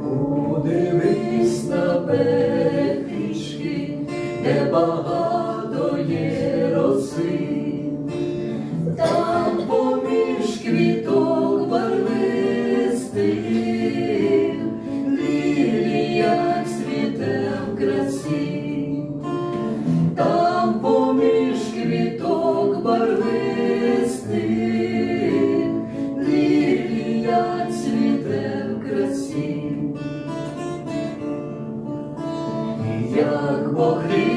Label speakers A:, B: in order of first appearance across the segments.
A: Подивись на петрішки, де багато є роси, Як Бог лілію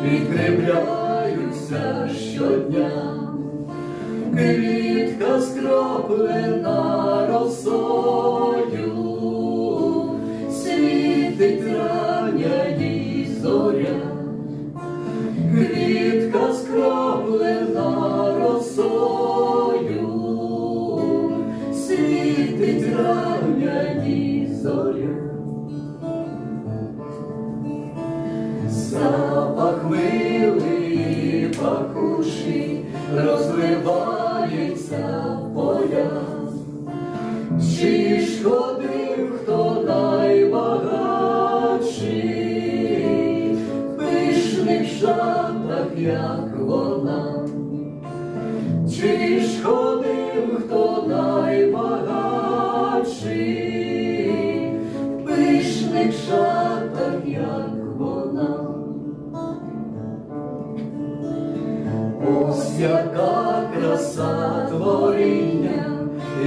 A: водою щодня, квітка скроплена росою, світить рання їй зоря, квітка скроплена росою, світить рання їй зоря. Запах милий пахуший розливається в. Чи ж ходив хто найбагатший, в пишних шатах, як вона, чи ж ходив Ось яка краса творіння,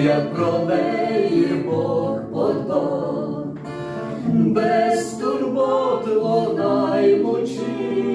A: як про неї Бог подав, без турбот вона й мучіння,